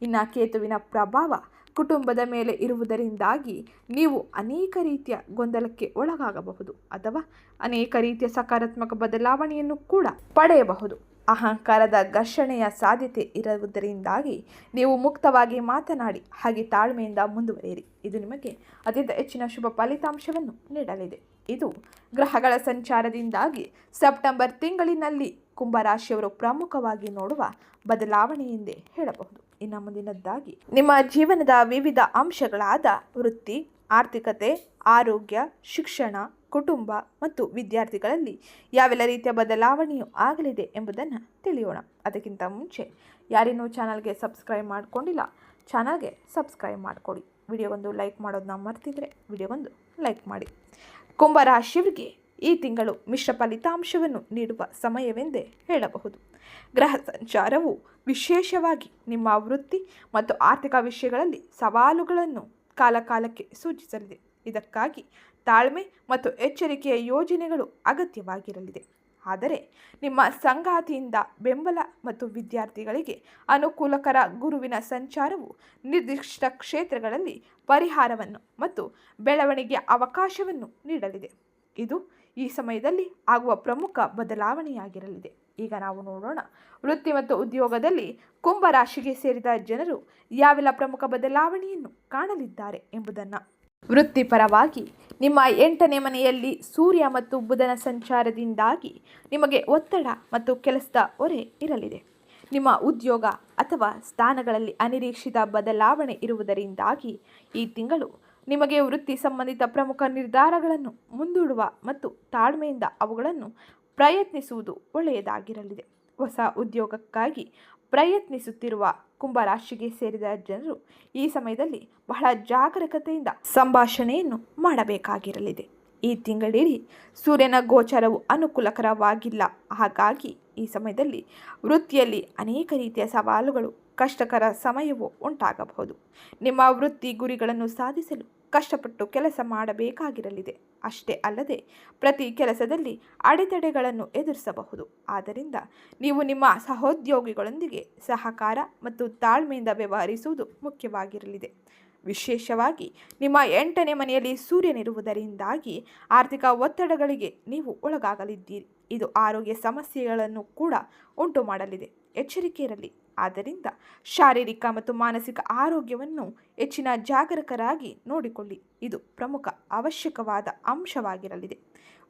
ಇನ್ನು ಕೇತುವಿನ ಪ್ರಭಾವ ಕುಟುಂಬದ ಮೇಲೆ ಇರುವುದರಿಂದಾಗಿ ನೀವು ಅನೇಕ ರೀತಿಯ ಗೊಂದಲಕ್ಕೆ ಒಳಗಾಗಬಹುದು ಅಥವಾ ಅನೇಕ ರೀತಿಯ ಸಕಾರಾತ್ಮಕ ಬದಲಾವಣೆಯನ್ನು ಕೂಡ ಪಡೆಯಬಹುದು. ಅಹಂಕಾರದ ಘರ್ಷಣೆಯ ಸಾಧ್ಯತೆ ಇರುವುದರಿಂದಾಗಿ ನೀವು ಮುಕ್ತವಾಗಿ ಮಾತನಾಡಿ ಹಾಗೆ ತಾಳ್ಮೆಯಿಂದ ಮುಂದುವರಿಯಿರಿ. ಇದು ನಿಮಗೆ ಅತ್ಯಂತ ಹೆಚ್ಚಿನ ಶುಭ ಫಲಿತಾಂಶವನ್ನು ನೀಡಲಿದೆ. ಇದು ಗ್ರಹಗಳ ಸಂಚಾರದಿಂದಾಗಿ ಸೆಪ್ಟೆಂಬರ್ ತಿಂಗಳಿನಲ್ಲಿ ಕುಂಭರಾಶಿಯವರು ಪ್ರಮುಖವಾಗಿ ನೋಡುವ ಬದಲಾವಣೆ ಎಂದೇ ಹೇಳಬಹುದು. ಇನ್ನು ಮುಂದಿನದ್ದಾಗಿ, ನಿಮ್ಮ ಜೀವನದ ವಿವಿಧ ಅಂಶಗಳಾದ ವೃತ್ತಿ, ಆರ್ಥಿಕತೆ, ಆರೋಗ್ಯ, ಶಿಕ್ಷಣ, ಕುಟುಂಬ ಮತ್ತು ವಿದ್ಯಾರ್ಥಿಗಳಲ್ಲಿ ಯಾವೆಲ್ಲ ರೀತಿಯ ಬದಲಾವಣೆಯೂ ಆಗಲಿದೆ ಎಂಬುದನ್ನು ತಿಳಿಯೋಣ. ಅದಕ್ಕಿಂತ ಮುಂಚೆ ಯಾರೇನೂ ಚಾನಲ್ಗೆ ಸಬ್ಸ್ಕ್ರೈಬ್ ಮಾಡಿಕೊಂಡಿಲ್ಲ, ಚಾನಲ್ಗೆ ಸಬ್ಸ್ಕ್ರೈಬ್ ಮಾಡಿಕೊಡಿ. ವಿಡಿಯೋಗೊಂದು ಲೈಕ್ ಮಾಡೋದನ್ನ ಮರ್ತಿದ್ರೆ ವಿಡಿಯೋಗೊಂದು ಲೈಕ್ ಮಾಡಿ. ಕುಂಭರಾಶಿಯವರಿಗೆ ಈ ತಿಂಗಳು ಮಿಶ್ರ ಫಲಿತಾಂಶವನ್ನು ನೀಡುವ ಸಮಯವೆಂದೇ ಹೇಳಬಹುದು. ಗ್ರಹ ಸಂಚಾರವು ವಿಶೇಷವಾಗಿ ನಿಮ್ಮ ವೃತ್ತಿ ಮತ್ತು ಆರ್ಥಿಕ ವಿಷಯಗಳಲ್ಲಿ ಸವಾಲುಗಳನ್ನು ಕಾಲಕಾಲಕ್ಕೆ ಸೂಚಿಸಲಿದೆ. ಇದಕ್ಕಾಗಿ ತಾಳ್ಮೆ ಮತ್ತು ಎಚ್ಚರಿಕೆಯ ಯೋಜನೆಗಳು ಅಗತ್ಯವಾಗಿರಲಿದೆ. ಆದರೆ ನಿಮ್ಮ ಸಂಗಾತಿಯಿಂದ ಬೆಂಬಲ ಮತ್ತು ವಿದ್ಯಾರ್ಥಿಗಳಿಗೆ ಅನುಕೂಲಕರ ಗುರುವಿನ ಸಂಚಾರವು ನಿರ್ದಿಷ್ಟ ಕ್ಷೇತ್ರಗಳಲ್ಲಿ ಪರಿಹಾರವನ್ನು ಮತ್ತು ಬೆಳವಣಿಗೆಯ ಅವಕಾಶವನ್ನು ನೀಡಲಿದೆ. ಇದು ಈ ಸಮಯದಲ್ಲಿ ಆಗುವ ಪ್ರಮುಖ ಬದಲಾವಣೆಯಾಗಿರಲಿದೆ. ಈಗ ನಾವು ನೋಡೋಣ, ವೃತ್ತಿ ಮತ್ತು ಉದ್ಯೋಗದಲ್ಲಿ ಕುಂಭರಾಶಿಗೆ ಸೇರಿದ ಜನರು ಯಾವೆಲ್ಲ ಪ್ರಮುಖ ಬದಲಾವಣೆಯನ್ನು ಕಾಣಲಿದ್ದಾರೆ ಎಂಬುದನ್ನು. ವೃತ್ತಿಪರವಾಗಿ ನಿಮ್ಮ ಎಂಟನೇ ಮನೆಯಲ್ಲಿ ಸೂರ್ಯ ಮತ್ತು ಬುಧನ ಸಂಚಾರದಿಂದಾಗಿ ನಿಮಗೆ ಒತ್ತಡ ಮತ್ತು ಕೆಲಸದ ಹೊರೆ ಇರಲಿದೆ. ನಿಮ್ಮ ಉದ್ಯೋಗ ಅಥವಾ ಸ್ಥಾನಗಳಲ್ಲಿ ಅನಿರೀಕ್ಷಿತ ಬದಲಾವಣೆ ಇರುವುದರಿಂದಾಗಿ ಈ ತಿಂಗಳು ನಿಮಗೆ ವೃತ್ತಿ ಸಂಬಂಧಿತ ಪ್ರಮುಖ ನಿರ್ಧಾರಗಳನ್ನು ಮುಂದೂಡುವ ಮತ್ತು ತಾಳ್ಮೆಯಿಂದ ಅವುಗಳನ್ನು ಪ್ರಯತ್ನಿಸುವುದು ಒಳ್ಳೆಯದಾಗಿರಲಿದೆ. ಹೊಸ ಉದ್ಯೋಗಕ್ಕಾಗಿ ಪ್ರಯತ್ನಿಸುತ್ತಿರುವ ಕುಂಭರಾಶಿಗೆ ಸೇರಿದ ಜನರು ಈ ಸಮಯದಲ್ಲಿ ಬಹಳ ಜಾಗರೂಕತೆಯಿಂದ ಸಂಭಾಷಣೆಯನ್ನು ಮಾಡಬೇಕಾಗಿರಲಿದೆ. ಈ ತಿಂಗಳಿಡೀ ಸೂರ್ಯನ ಗೋಚರವು ಅನುಕೂಲಕರವಾಗಿಲ್ಲ. ಹಾಗಾಗಿ ಈ ಸಮಯದಲ್ಲಿ ವೃತ್ತಿಯಲ್ಲಿ ಅನೇಕ ರೀತಿಯ ಸವಾಲುಗಳು, ಕಷ್ಟಕರ ಸಮಯವು ಉಂಟಾಗಬಹುದು. ನಿಮ್ಮ ವೃತ್ತಿ ಗುರಿಗಳನ್ನು ಸಾಧಿಸಲು ಕಷ್ಟಪಟ್ಟು ಕೆಲಸ ಮಾಡಬೇಕಾಗಿರಲಿದೆ. ಅಷ್ಟೇ ಅಲ್ಲದೆ, ಪ್ರತಿ ಕೆಲಸದಲ್ಲಿ ಅಡೆತಡೆಗಳನ್ನು ಎದುರಿಸಬಹುದು. ಆದ್ದರಿಂದ ನೀವು ನಿಮ್ಮ ಸಹೋದ್ಯೋಗಿಗಳೊಂದಿಗೆ ಸಹಕಾರ ಮತ್ತು ತಾಳ್ಮೆಯಿಂದ ವ್ಯವಹರಿಸುವುದು ಮುಖ್ಯವಾಗಿರಲಿದೆ. ವಿಶೇಷವಾಗಿ ನಿಮ್ಮ ಎಂಟನೇ ಮನೆಯಲ್ಲಿ ಸೂರ್ಯನಿರುವುದರಿಂದಾಗಿ ಆರ್ಥಿಕ ಒತ್ತಡಗಳಿಗೆ ನೀವು ಒಳಗಾಗಲಿದ್ದೀರಿ. ಇದು ಆರೋಗ್ಯ ಸಮಸ್ಯೆಗಳನ್ನು ಕೂಡ ಉಂಟು ಮಾಡಲಿದೆ ಎಚ್ಚರಿಕೆ ಇರಲಿ ಆದ್ದರಿಂದ ಶಾರೀರಿಕ ಮತ್ತು ಮಾನಸಿಕ ಆರೋಗ್ಯವನ್ನು ಹೆಚ್ಚಿನ ಜಾಗರೂಕರಾಗಿ ನೋಡಿಕೊಳ್ಳಿ. ಇದು ಪ್ರಮುಖ ಅವಶ್ಯಕವಾದ ಅಂಶವಾಗಿರಲಿದೆ.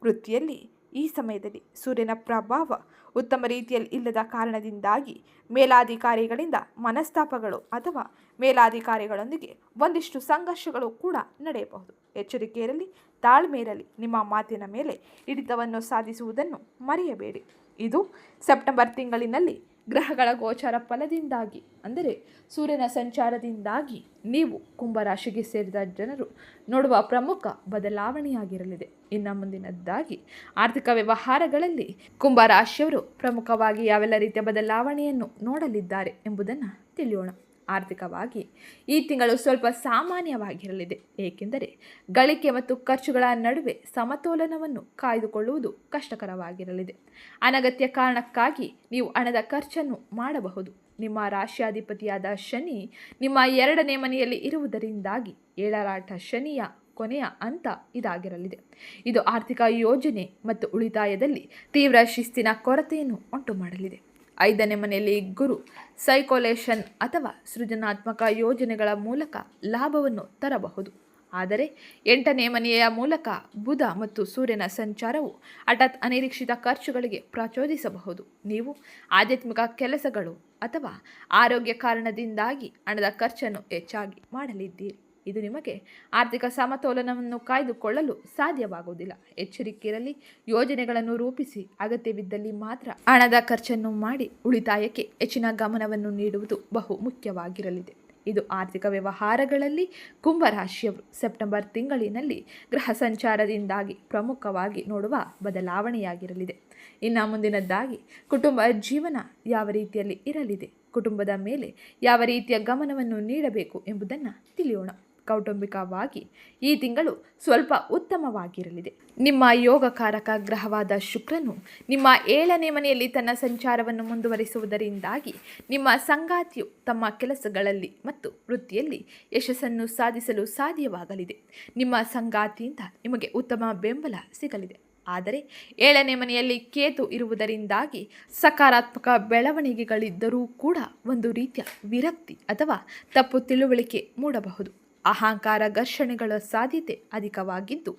ವೃತ್ತಿಯಲ್ಲಿ ಈ ಸಮಯದಲ್ಲಿ ಸೂರ್ಯನ ಪ್ರಭಾವ ಉತ್ತಮ ರೀತಿಯಲ್ಲಿ ಇಲ್ಲದ ಕಾರಣದಿಂದಾಗಿ ಮೇಲಾಧಿಕಾರಿಗಳಿಂದ ಮನಸ್ತಾಪಗಳು ಅಥವಾ ಮೇಲಾಧಿಕಾರಿಗಳೊಂದಿಗೆ ಒಂದಿಷ್ಟು ಸಂಘರ್ಷಗಳು ಕೂಡ ನಡೆಯಬಹುದು. ಎಚ್ಚರಿಕೆ ಇರಲಿ ತಾಳ್ಮೆ ಇರಲಿ ನಿಮ್ಮ ಮಾತಿನ ಮೇಲೆ ಹಿಡಿತವನ್ನು ಸಾಧಿಸುವುದನ್ನು ಮರೆಯಬೇಡಿ. ಇದು ಸೆಪ್ಟೆಂಬರ್ ತಿಂಗಳಿನಲ್ಲಿ ಗ್ರಹಗಳ ಗೋಚಾರ ಫಲದಿಂದಾಗಿ, ಅಂದರೆ ಸೂರ್ಯನ ಸಂಚಾರದಿಂದಾಗಿ ನೀವು ಕುಂಭರಾಶಿಗೆ ಸೇರಿದ ಜನರು ನೋಡುವ ಪ್ರಮುಖ ಬದಲಾವಣೆಯಾಗಿರಲಿದೆ. ಇನ್ನು ಮುಂದಿನದ್ದಾಗಿ, ಆರ್ಥಿಕ ವ್ಯವಹಾರಗಳಲ್ಲಿ ಕುಂಭರಾಶಿಯವರು ಪ್ರಮುಖವಾಗಿ ಯಾವೆಲ್ಲ ರೀತಿಯ ಬದಲಾವಣೆಯನ್ನು ನೋಡಲಿದ್ದಾರೆ ಎಂಬುದನ್ನು ತಿಳಿಯೋಣ. ಆರ್ಥಿಕವಾಗಿ ಈ ತಿಂಗಳು ಸ್ವಲ್ಪ ಸಾಮಾನ್ಯವಾಗಿರಲಿದೆ. ಏಕೆಂದರೆ ಗಳಿಕೆ ಮತ್ತು ಖರ್ಚುಗಳ ನಡುವೆ ಸಮತೋಲನವನ್ನು ಕಾಯ್ದುಕೊಳ್ಳುವುದು ಕಷ್ಟಕರವಾಗಿರಲಿದೆ. ಅನಗತ್ಯ ಕಾರಣಕ್ಕಾಗಿ ನೀವು ಹಣದ ಖರ್ಚನ್ನು ಮಾಡಬಹುದು. ನಿಮ್ಮ ರಾಶ್ಯಾಧಿಪತಿಯಾದ ಶನಿ ನಿಮ್ಮ ಎರಡನೇ ಮನೆಯಲ್ಲಿ ಇರುವುದರಿಂದಾಗಿ ಏಳರಾಟ ಶನಿಯ ಕೊನೆಯ ಹಂತ ಇದಾಗಿರಲಿದೆ. ಇದು ಆರ್ಥಿಕ ಯೋಜನೆ ಮತ್ತು ಉಳಿತಾಯದಲ್ಲಿ ತೀವ್ರ ಶಿಸ್ತಿನ ಕೊರತೆಯನ್ನು ಉಂಟು ಮಾಡಲಿದೆ ಐದನೇ ಮನೆಯಲ್ಲಿ ಗುರು ಸೈಕೋಲೇಷನ್ ಅಥವಾ ಸೃಜನಾತ್ಮಕ ಯೋಜನೆಗಳ ಮೂಲಕ ಲಾಭವನ್ನು ತರಬಹುದು. ಆದರೆ ಎಂಟನೇ ಮನೆಯ ಮೂಲಕ ಬುಧ ಮತ್ತು ಸೂರ್ಯನ ಸಂಚಾರವು ಹಠಾತ್ ಅನಿರೀಕ್ಷಿತ ಖರ್ಚುಗಳಿಗೆ ಪ್ರಚೋದಿಸಬಹುದು. ನೀವು ಆಧ್ಯಾತ್ಮಿಕ ಕೆಲಸಗಳು ಅಥವಾ ಆರೋಗ್ಯ ಕಾರಣದಿಂದಾಗಿ ಹಣದ ಖರ್ಚನ್ನು ಹೆಚ್ಚಾಗಿ ಮಾಡಲಿದ್ದೀರಿ. ಇದು ನಿಮಗೆ ಆರ್ಥಿಕ ಸಮತೋಲನವನ್ನು ಕಾಯ್ದುಕೊಳ್ಳಲು ಸಾಧ್ಯವಾಗುವುದಿಲ್ಲ. ಎಚ್ಚರಿಕೆಯಿರಲಿ, ಯೋಜನೆಗಳನ್ನು ರೂಪಿಸಿ, ಅಗತ್ಯವಿದ್ದಲ್ಲಿ ಮಾತ್ರ ಹಣದ ಖರ್ಚನ್ನು ಮಾಡಿ ಉಳಿತಾಯಕ್ಕೆ ಹೆಚ್ಚಿನ ಗಮನವನ್ನು ನೀಡುವುದು ಬಹು ಮುಖ್ಯವಾಗಿರಲಿದೆ. ಇದು ಆರ್ಥಿಕ ವ್ಯವಹಾರಗಳಲ್ಲಿ ಕುಂಭರಾಶಿಯವರು ಸೆಪ್ಟೆಂಬರ್ ತಿಂಗಳಿನಲ್ಲಿ ಗೃಹ ಸಂಚಾರದಿಂದಾಗಿ ಪ್ರಮುಖವಾಗಿ ನೋಡುವ ಬದಲಾವಣೆಯಾಗಿರಲಿದೆ. ಇನ್ನು ಮುಂದಿನದ್ದಾಗಿ, ಕುಟುಂಬ ಜೀವನ ಯಾವ ರೀತಿಯಲ್ಲಿ ಇರಲಿದೆ, ಕುಟುಂಬದ ಮೇಲೆ ಯಾವ ರೀತಿಯ ಗಮನವನ್ನು ನೀಡಬೇಕು ಎಂಬುದನ್ನು ತಿಳಿಯೋಣ. ಕೌಟುಂಬಿಕವಾಗಿ ಈ ತಿಂಗಳು ಸ್ವಲ್ಪ ಉತ್ತಮವಾಗಿರಲಿದೆ. ನಿಮ್ಮ ಯೋಗಕಾರಕ ಗ್ರಹವಾದ ಶುಕ್ರನು ನಿಮ್ಮ ಏಳನೇ ಮನೆಯಲ್ಲಿ ತನ್ನ ಸಂಚಾರವನ್ನು ಮುಂದುವರಿಸುವುದರಿಂದಾಗಿ ನಿಮ್ಮ ಸಂಗಾತಿಯು ತಮ್ಮ ಕೆಲಸಗಳಲ್ಲಿ ಮತ್ತು ವೃತ್ತಿಯಲ್ಲಿ ಯಶಸ್ಸನ್ನು ಸಾಧಿಸಲು ಸಾಧ್ಯವಾಗಲಿದೆ. ನಿಮ್ಮ ಸಂಗಾತಿಯಿಂದ ನಿಮಗೆ ಉತ್ತಮ ಬೆಂಬಲ ಸಿಗಲಿದೆ. ಆದರೆ ಏಳನೇ ಮನೆಯಲ್ಲಿ ಕೇತು ಇರುವುದರಿಂದಾಗಿ ಸಕಾರಾತ್ಮಕ ಬೆಳವಣಿಗೆಗಳಿದ್ದರೂ ಕೂಡ ಒಂದು ರೀತಿಯ ವಿರಕ್ತಿ ಅಥವಾ ತಪ್ಪು ತಿಳುವಳಿಕೆ ಮೂಡಬಹುದು. ಅಹಂಕಾರ ಘರ್ಷಣೆಗಳ ಸಾಧ್ಯತೆ ಅಧಿಕವಾಗಿದ್ದು,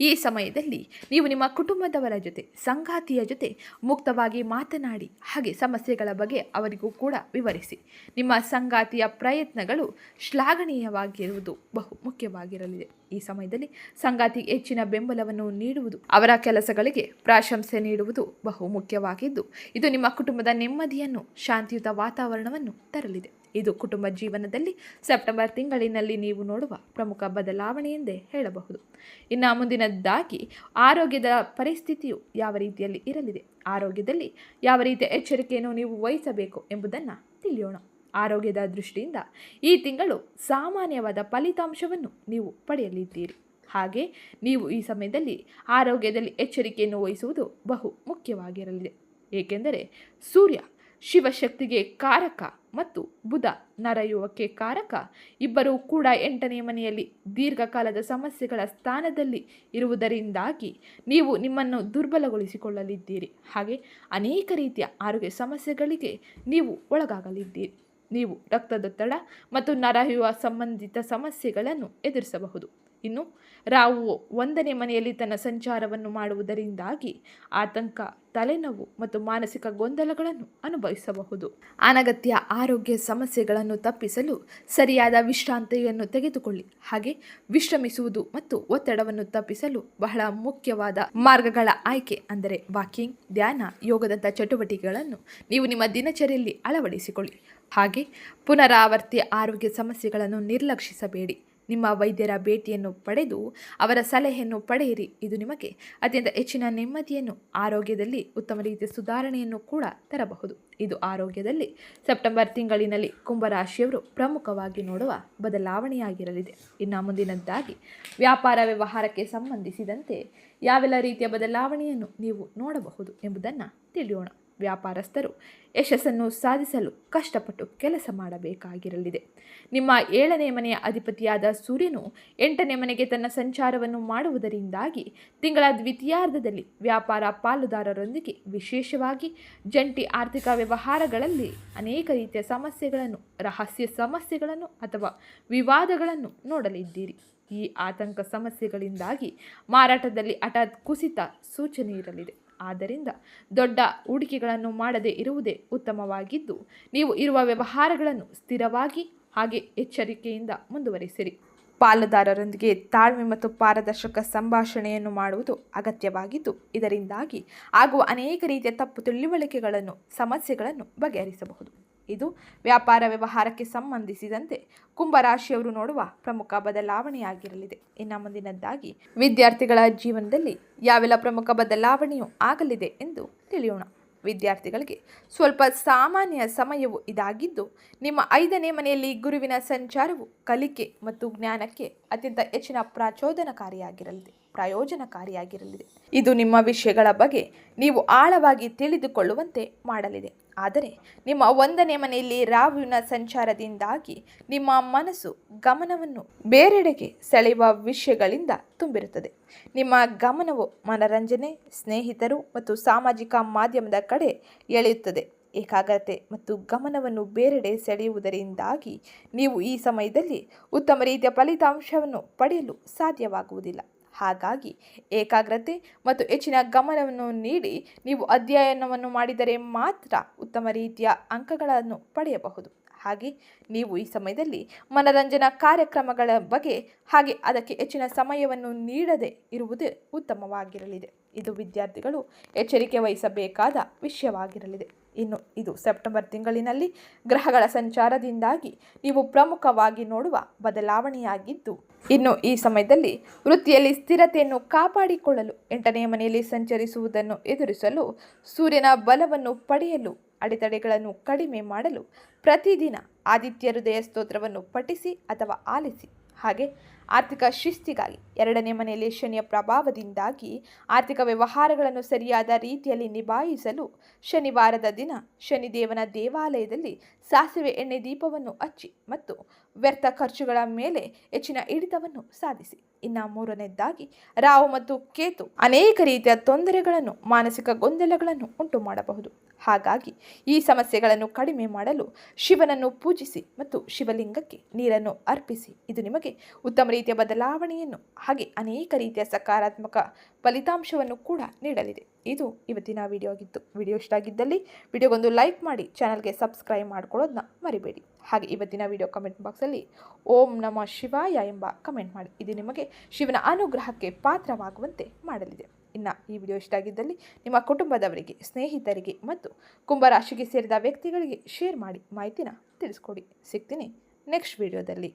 ಈ ಸಮಯದಲ್ಲಿ ನೀವು ನಿಮ್ಮ ಕುಟುಂಬದವರ ಜೊತೆ, ಸಂಗಾತಿಯ ಜೊತೆ ಮುಕ್ತವಾಗಿ ಮಾತನಾಡಿ, ಹಾಗೆ ಸಮಸ್ಯೆಗಳ ಬಗ್ಗೆ ಅವರಿಗೂ ಕೂಡ ವಿವರಿಸಿ. ನಿಮ್ಮ ಸಂಗಾತಿಯ ಪ್ರಯತ್ನಗಳು ಶ್ಲಾಘನೀಯವಾಗಿರುವುದು ಬಹು ಮುಖ್ಯವಾಗಿರಲಿದೆ. ಈ ಸಮಯದಲ್ಲಿ ಸಂಗಾತಿಗೆ ಹೆಚ್ಚಿನ ಬೆಂಬಲವನ್ನು ನೀಡುವುದು, ಅವರ ಕೆಲಸಗಳಿಗೆ ಪ್ರಾಶಂಸೆ ನೀಡುವುದು ಬಹು ಮುಖ್ಯವಾಗಿದ್ದು, ಇದು ನಿಮ್ಮ ಕುಟುಂಬದ ನೆಮ್ಮದಿಯನ್ನು, ಶಾಂತಿಯುತ ವಾತಾವರಣವನ್ನು ತರಲಿದೆ. ಇದು ಕುಟುಂಬ ಜೀವನದಲ್ಲಿ ಸೆಪ್ಟೆಂಬರ್ ತಿಂಗಳಿನಲ್ಲಿ ನೀವು ನೋಡುವ ಪ್ರಮುಖ ಬದಲಾವಣೆ ಎಂದೇ ಹೇಳಬಹುದು. ಇನ್ನು ಮುಂದಿನದ್ದಾಗಿ ಆರೋಗ್ಯದ ಪರಿಸ್ಥಿತಿಯು ಯಾವ ರೀತಿಯಲ್ಲಿ ಇರಲಿದೆ? ಆರೋಗ್ಯದಲ್ಲಿ ಯಾವ ರೀತಿಯ ಎಚ್ಚರಿಕೆಯನ್ನು ನೀವು ವಹಿಸಬೇಕು ಎಂಬುದನ್ನು ತಿಳಿಯೋಣ. ಆರೋಗ್ಯದ ದೃಷ್ಟಿಯಿಂದ ಈ ತಿಂಗಳು ಸಾಮಾನ್ಯವಾದ ಫಲಿತಾಂಶವನ್ನು ನೀವು ಪಡೆಯಲಿದ್ದೀರಿ. ಹಾಗೆ ನೀವು ಈ ಸಮಯದಲ್ಲಿ ಆರೋಗ್ಯದಲ್ಲಿ ಎಚ್ಚರಿಕೆಯನ್ನು ವಹಿಸುವುದು ಬಹು ಮುಖ್ಯವಾಗಿರಲಿದೆ. ಏಕೆಂದರೆ ಸೂರ್ಯ ಶಿವಶಕ್ತಿಗೆ ಕಾರಕ ಮತ್ತು ಬುಧ ನರಯುವಕ್ಕೆ ಕಾರಕ. ಇಬ್ಬರೂ ಕೂಡ ಎಂಟನೇ ಮನೆಯಲ್ಲಿ ದೀರ್ಘಕಾಲದ ಸಮಸ್ಯೆಗಳ ಸ್ಥಾನದಲ್ಲಿ ಇರುವುದರಿಂದಾಗಿ ನೀವು ನಿಮ್ಮನ್ನು ದುರ್ಬಲಗೊಳಿಸಿಕೊಳ್ಳಲಿದ್ದೀರಿ. ಹಾಗೆ ಅನೇಕ ರೀತಿಯ ಆರೋಗ್ಯ ಸಮಸ್ಯೆಗಳಿಗೆ ನೀವು ಒಳಗಾಗಲಿದ್ದೀರಿ. ನೀವು ರಕ್ತದೊತ್ತಡ ಮತ್ತು ನರಯುವ ಸಂಬಂಧಿತ ಸಮಸ್ಯೆಗಳನ್ನು ಎದುರಿಸಬಹುದು. ಇನ್ನು ರಾವು ಒಂದನೇ ಮನೆಯಲ್ಲಿ ತನ್ನ ಸಂಚಾರವನ್ನು ಮಾಡುವುದರಿಂದಾಗಿ ಆತಂಕ, ತಲೆನೋವು ಮತ್ತು ಮಾನಸಿಕ ಗೊಂದಲಗಳನ್ನು ಅನುಭವಿಸಬಹುದು. ಅನಗತ್ಯ ಆರೋಗ್ಯ ಸಮಸ್ಯೆಗಳನ್ನು ತಪ್ಪಿಸಲು ಸರಿಯಾದ ವಿಶ್ರಾಂತಿಯನ್ನು ತೆಗೆದುಕೊಳ್ಳಿ. ಹಾಗೆ ವಿಶ್ರಮಿಸುವುದು ಮತ್ತು ಒತ್ತಡವನ್ನು ತಪ್ಪಿಸಲು ಬಹಳ ಮುಖ್ಯವಾದ ಮಾರ್ಗಗಳ ಆಯ್ಕೆ ಅಂದರೆ ವಾಕಿಂಗ್, ಧ್ಯಾನ, ಯೋಗದಂಥ ಚಟುವಟಿಕೆಗಳನ್ನು ನೀವು ನಿಮ್ಮ ದಿನಚರಿಯಲ್ಲಿ ಅಳವಡಿಸಿಕೊಳ್ಳಿ. ಹಾಗೆ ಪುನರಾವರ್ತಿ ಆರೋಗ್ಯ ಸಮಸ್ಯೆಗಳನ್ನು ನಿರ್ಲಕ್ಷಿಸಬೇಡಿ. ನಿಮ್ಮ ವೈದ್ಯರ ಭೇಟಿಯನ್ನು ಪಡೆದು ಅವರ ಸಲಹೆಯನ್ನು ಪಡೆಯಿರಿ. ಇದು ನಿಮಗೆ ಅತ್ಯಂತ ಹೆಚ್ಚಿನ ನೆಮ್ಮದಿಯನ್ನು, ಆರೋಗ್ಯದಲ್ಲಿ ಉತ್ತಮ ರೀತಿಯ ಸುಧಾರಣೆಯನ್ನು ಕೂಡ ತರಬಹುದು. ಇದು ಆರೋಗ್ಯದಲ್ಲಿ ಸೆಪ್ಟೆಂಬರ್ ತಿಂಗಳಿನಲ್ಲಿ ಕುಂಭರಾಶಿಯವರು ಪ್ರಮುಖವಾಗಿ ನೋಡುವ ಬದಲಾವಣೆಯಾಗಿರಲಿದೆ. ಇನ್ನು ಮುಂದಿನದ್ದಾಗಿ, ವ್ಯಾಪಾರ ವ್ಯವಹಾರಕ್ಕೆ ಸಂಬಂಧಿಸಿದಂತೆ ಯಾವೆಲ್ಲ ರೀತಿಯ ಬದಲಾವಣೆಯನ್ನು ನೀವು ನೋಡಬಹುದು ಎಂಬುದನ್ನು ತಿಳಿಯೋಣ. ವ್ಯಾಪಾರಸ್ಥರು ಯಶಸ್ಸನ್ನು ಸಾಧಿಸಲು ಕಷ್ಟಪಟ್ಟು ಕೆಲಸ ಮಾಡಬೇಕಾಗಿರಲಿದೆ. ನಿಮ್ಮ ಏಳನೇ ಮನೆಯ ಅಧಿಪತಿಯಾದ ಸೂರ್ಯನು ಎಂಟನೇ ಮನೆಗೆ ತನ್ನ ಸಂಚಾರವನ್ನು ಮಾಡುವುದರಿಂದಾಗಿ ತಿಂಗಳ ದ್ವಿತೀಯಾರ್ಧದಲ್ಲಿ ವ್ಯಾಪಾರ ಪಾಲುದಾರರೊಂದಿಗೆ ವಿಶೇಷವಾಗಿ ಜಂಟಿ ಆರ್ಥಿಕ ವ್ಯವಹಾರಗಳಲ್ಲಿ ಅನೇಕ ರೀತಿಯ ಸಮಸ್ಯೆಗಳನ್ನು, ರಹಸ್ಯ ಸಮಸ್ಯೆಗಳನ್ನು ಅಥವಾ ವಿವಾದಗಳನ್ನು ನೋಡಲಿದ್ದೀರಿ. ಈ ಆತಂಕ ಸಮಸ್ಯೆಗಳಿಂದಾಗಿ ಮಾರಾಟದಲ್ಲಿ ಹಠಾತ್ ಕುಸಿತ ಸೂಚನೆ ಇರಲಿದೆ. ಆದ್ದರಿಂದ ದೊಡ್ಡ ಹೂಡಿಕೆಗಳನ್ನು ಮಾಡದೇ ಇರುವುದೇ ಉತ್ತಮವಾಗಿದ್ದು, ನೀವು ಇರುವ ವ್ಯವಹಾರಗಳನ್ನು ಸ್ಥಿರವಾಗಿ ಹಾಗೆ ಎಚ್ಚರಿಕೆಯಿಂದ ಮುಂದುವರಿಸಿರಿ. ಪಾಲುದಾರರೊಂದಿಗೆ ತಾಳ್ಮೆ ಮತ್ತು ಪಾರದರ್ಶಕ ಸಂಭಾಷಣೆಯನ್ನು ಮಾಡುವುದು ಅಗತ್ಯವಾಗಿದ್ದು, ಇದರಿಂದಾಗಿ ಆಗುವ ಅನೇಕ ರೀತಿಯ ತಪ್ಪು ತಿಳುವಳಿಕೆಗಳನ್ನು, ಸಮಸ್ಯೆಗಳನ್ನು ಬಗೆಹರಿಸಬಹುದು. ಇದು ವ್ಯಾಪಾರ ವ್ಯವಹಾರಕ್ಕೆ ಸಂಬಂಧಿಸಿದಂತೆ ಕುಂಭರಾಶಿಯವರು ನೋಡುವ ಪ್ರಮುಖ ಬದಲಾವಣೆಯಾಗಿರಲಿದೆ. ಇನ್ನು ಮುಂದಿನದ್ದಾಗಿ, ವಿದ್ಯಾರ್ಥಿಗಳ ಜೀವನದಲ್ಲಿ ಯಾವೆಲ್ಲ ಪ್ರಮುಖ ಬದಲಾವಣೆಯು ಆಗಲಿದೆ ಎಂದು ತಿಳಿಯೋಣ. ವಿದ್ಯಾರ್ಥಿಗಳಿಗೆ ಸ್ವಲ್ಪ ಸಾಮಾನ್ಯ ಸಮಯವು ಇದಾಗಿದ್ದು, ನಿಮ್ಮ ಐದನೇ ಮನೆಯಲ್ಲಿ ಗುರುವಿನ ಸಂಚಾರವು ಕಲಿಕೆ ಮತ್ತು ಜ್ಞಾನಕ್ಕೆ ಅತ್ಯಂತ ಹೆಚ್ಚಿನ ಪ್ರಚೋದನಕಾರಿಯಾಗಿರಲಿದೆ, ಪ್ರಯೋಜನಕಾರಿಯಾಗಿರಲಿದೆ. ಇದು ನಿಮ್ಮ ವಿಷಯಗಳ ಬಗ್ಗೆ ನೀವು ಆಳವಾಗಿ ತಿಳಿದುಕೊಳ್ಳುವಂತೆ ಮಾಡಲಿದೆ. ಆದರೆ ನಿಮ್ಮ ಒಂದನೇ ಮನೆಯಲ್ಲಿ ರಾಹುವಿನ ಸಂಚಾರದಿಂದಾಗಿ ನಿಮ್ಮ ಮನಸ್ಸು ಗಮನವನ್ನು ಬೇರೆಡೆಗೆ ಸೆಳೆಯುವ ವಿಷಯಗಳಿಂದ ತುಂಬಿರುತ್ತದೆ. ನಿಮ್ಮ ಗಮನವು ಮನರಂಜನೆ, ಸ್ನೇಹಿತರು ಮತ್ತು ಸಾಮಾಜಿಕ ಮಾಧ್ಯಮದ ಕಡೆ ಎಳೆಯುತ್ತದೆ. ಏಕಾಗ್ರತೆ ಮತ್ತು ಗಮನವನ್ನು ಬೇರೆಡೆ ಸೆಳೆಯುವುದರಿಂದಾಗಿ ನೀವು ಈ ಸಮಯದಲ್ಲಿ ಉತ್ತಮ ರೀತಿಯ ಫಲಿತಾಂಶವನ್ನು ಪಡೆಯಲು ಸಾಧ್ಯವಾಗುವುದಿಲ್ಲ. ಹಾಗಾಗಿ ಏಕಾಗ್ರತೆ ಮತ್ತು ಹೆಚ್ಚಿನ ಗಮನವನ್ನು ನೀಡಿ ನೀವು ಅಧ್ಯಯನವನ್ನು ಮಾಡಿದರೆ ಮಾತ್ರ ಉತ್ತಮ ರೀತಿಯ ಅಂಕಗಳನ್ನು ಪಡೆಯಬಹುದು. ಹಾಗೆ ನೀವು ಈ ಸಮಯದಲ್ಲಿ ಮನರಂಜನಾ ಕಾರ್ಯಕ್ರಮಗಳ ಬಗ್ಗೆ ಹಾಗೆ ಅದಕ್ಕೆ ಹೆಚ್ಚಿನ ಸಮಯವನ್ನು ನೀಡದೆ ಇರುವುದೇ ಉತ್ತಮವಾಗಿರಲಿದೆ. ಇದು ವಿದ್ಯಾರ್ಥಿಗಳು ಎಚ್ಚರಿಕೆ ವಹಿಸಬೇಕಾದ ವಿಷಯವಾಗಿರಲಿದೆ. ಇನ್ನು ಇದು ಸೆಪ್ಟೆಂಬರ್ ತಿಂಗಳಿನಲ್ಲಿ ಗ್ರಹಗಳ ಸಂಚಾರದಿಂದಾಗಿ ನೀವು ಪ್ರಮುಖವಾಗಿ ನೋಡುವ ಬದಲಾವಣೆಯಾಗಿದ್ದು, ಇನ್ನು ಈ ಸಮಯದಲ್ಲಿ ವೃತ್ತಿಯಲ್ಲಿ ಸ್ಥಿರತೆಯನ್ನು ಕಾಪಾಡಿಕೊಳ್ಳಲು ಎಂಟನೆಯ ಮನೆಯಲ್ಲಿ ಸಂಚರಿಸುವುದನ್ನು ಎದುರಿಸಲು ಸೂರ್ಯನ ಬಲವನ್ನು ಪಡೆಯಲು, ಅಡೆತಡೆಗಳನ್ನು ಕಡಿಮೆ ಮಾಡಲು ಪ್ರತಿದಿನ ಆದಿತ್ಯ ಹೃದಯ ಸ್ತೋತ್ರವನ್ನು ಪಠಿಸಿ ಅಥವಾ ಆಲಿಸಿ. ಹಾಗೆ ಆರ್ಥಿಕ ಶಿಸ್ತಿಗಾಗಿ ಎರಡನೇ ಮನೆಯಲ್ಲಿ ಶನಿಯ ಪ್ರಭಾವದಿಂದಾಗಿ ಆರ್ಥಿಕ ವ್ಯವಹಾರಗಳನ್ನು ಸರಿಯಾದ ರೀತಿಯಲ್ಲಿ ನಿಭಾಯಿಸಲು ಶನಿವಾರದ ದಿನ ಶನಿದೇವನ ದೇವಾಲಯದಲ್ಲಿ ಸಾಸಿವೆ ಎಣ್ಣೆ ದೀಪವನ್ನು ಹಚ್ಚಿ ಮತ್ತು ವ್ಯರ್ಥ ಖರ್ಚುಗಳ ಮೇಲೆ ಹೆಚ್ಚಿನ ಹಿಡಿತವನ್ನು ಸಾಧಿಸಿ. ಇನ್ನು ಮೂರನೇದಾಗಿ ರಾವು ಮತ್ತು ಕೇತು ಅನೇಕ ರೀತಿಯ ತೊಂದರೆಗಳನ್ನು, ಮಾನಸಿಕ ಗೊಂದಲಗಳನ್ನು ಉಂಟು ಮಾಡಬಹುದು. ಹಾಗಾಗಿ ಈ ಸಮಸ್ಯೆಗಳನ್ನು ಕಡಿಮೆ ಮಾಡಲು ಶಿವನನ್ನು ಪೂಜಿಸಿ ಮತ್ತು ಶಿವಲಿಂಗಕ್ಕೆ ನೀರನ್ನು ಅರ್ಪಿಸಿ. ಇದು ನಿಮಗೆ ಉತ್ತಮ ರೀತಿಯ ಬದಲಾವಣೆಯನ್ನು ಹಾಗೆ ಅನೇಕ ರೀತಿಯ ಸಕಾರಾತ್ಮಕ ಫಲಿತಾಂಶವನ್ನು ಕೂಡ ನೀಡಲಿದೆ. ಇದು ಇವತ್ತಿನ ವಿಡಿಯೋ ಆಗಿತ್ತು. ವಿಡಿಯೋ ಇಷ್ಟ ಆಗಿದ್ದಲ್ಲಿ ವಿಡಿಯೋಗೊಂದು ಲೈಕ್ ಮಾಡಿ ಚಾನಲ್ಗೆ ಸಬ್ಸ್ಕ್ರೈಬ್ ಮಾಡ್ಕೊಳ್ಳೋದನ್ನ ಮರಿಬೇಡಿ. ಹಾಗೆ ಇವತ್ತಿನ ವಿಡಿಯೋ ಕಮೆಂಟ್ ಬಾಕ್ಸಲ್ಲಿ ಓಂ ನಮ ಶಿವಾಯ ಎಂಬ ಕಮೆಂಟ್ ಮಾಡಿ. ಇದು ನಿಮಗೆ ಶಿವನ ಅನುಗ್ರಹಕ್ಕೆ ಪಾತ್ರವಾಗುವಂತೆ ಮಾಡಲಿದೆ. ಇನ್ನು ಈ ವಿಡಿಯೋ ಇಷ್ಟ ಆಗಿದ್ದಲ್ಲಿ ನಿಮ್ಮ ಕುಟುಂಬದವರಿಗೆ, ಸ್ನೇಹಿತರಿಗೆ ಮತ್ತು ಕುಂಭರಾಶಿಗೆ ಸೇರಿದ ವ್ಯಕ್ತಿಗಳಿಗೆ ಶೇರ್ ಮಾಡಿ ಮಾಹಿತಿನ ತಿಳಿಸ್ಕೊಡಿ. ಸಿಗ್ತೀನಿ ನೆಕ್ಸ್ಟ್ ವಿಡಿಯೋದಲ್ಲಿ